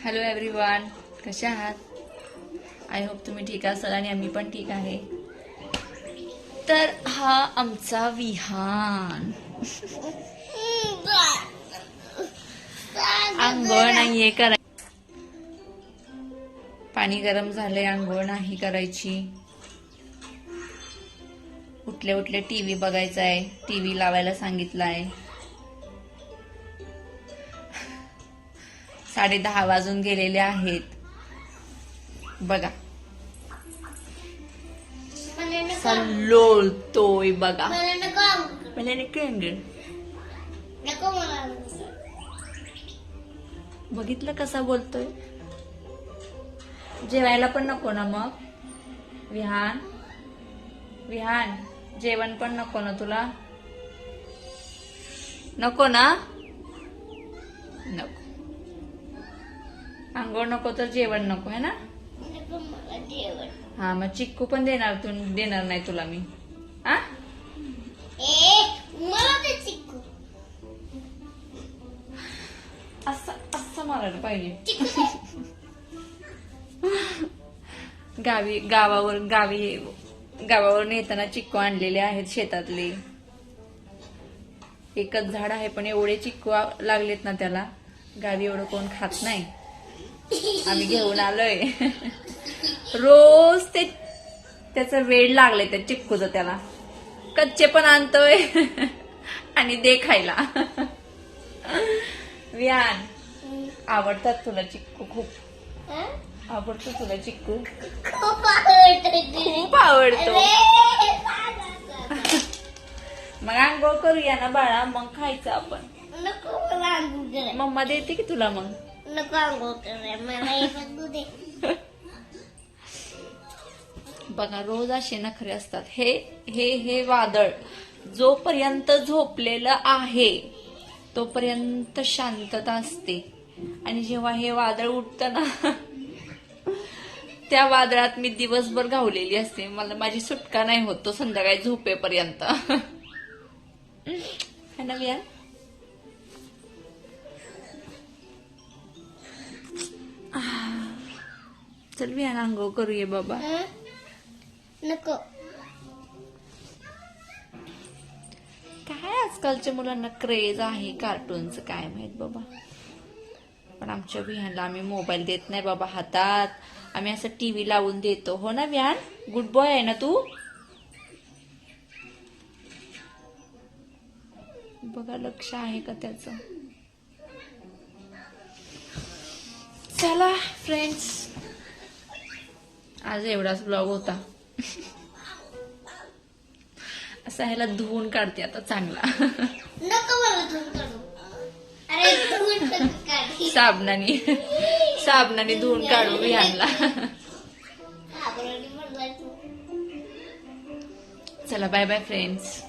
Hello everyone कसे आहात? I hope तुम्ही ठीक असाल आणि आम्ही पण ठीक आहे. तर हा आमचा विहान. आंघोळ नाहीये कराय पाणी गरम झालंय आंघोळ नाही करायची. उठले उठले टीव्ही बघायचा आहे टीव्ही लावायला सांगितलाय. साडे दहा वाजून गेलेले आहेत. बघा. लोळतोय बघा. बघितलं कसा बोलतोय? जेवायला पण नको ना मग. विहान. विहान जेवण पण नको ना तुला? नको ना नको आंघोळ नको तर जेवण नको है ना? हा मग चिक्कू पण देणार तू देणार नाही तुला मी. हा असं असं मारायला पाहिजे. गावी गावावर गावी गावावरून येताना चिक्कू आणलेले आहेत शेतातले. एकच झाड आहे पण एवढे चिक्कू लागलेत ना त्याला. गावी एवढं कोण खात नाही. आम्ही घेऊन आलोय. रोज ते त्याचं वेळ लागले त्या चिक्कूचं त्याला. कच्चे पण आणतोय. आणि दे खायला. विहान आवडतात तुला चिक्कू खूप? आवडतो तुला चिक्कू? खूप आवडतं. मग आंघोळ करूया ना बाळा मग खायचं आपण. मम्मा देते की तुला मग? नको अंघोळ करायला. मला हे बघा रोज असे नखरे असतात. हे हे हे वादळ जोपर्यंत झोपलेलं आहे तोपर्यंत शांतता असते. आणि जेव्हा हे वादळ उठतं ना त्या वादळात मी दिवसभर गावलेली असते. मला माझी सुटका नाही होत तो संध्याकाळी झोपेपर्यंत. है ना विहान चल विहान आंघोळ करूया बाबा? नको काय आजकालच्या मुलांना क्रेज आहे कार्टूनचं काय माहीत बाबा पण आमच्या विहानला आम्ही मोबाईल देत नाही बाबा हातात आम्ही असं टीव्ही लावून देतो हो ना विहान गुड बॉय आहे ना तू बघा लक्ष आहे का त्याचं चला फ्रेंड्स आज एवढाच ब्लॉग होता. असा ह्याला धुवून काढते आता चांगला. साबणाने. साबणाने धुवून काढू विहानला घाबरवली मला तू. चला बाय बाय फ्रेंड्स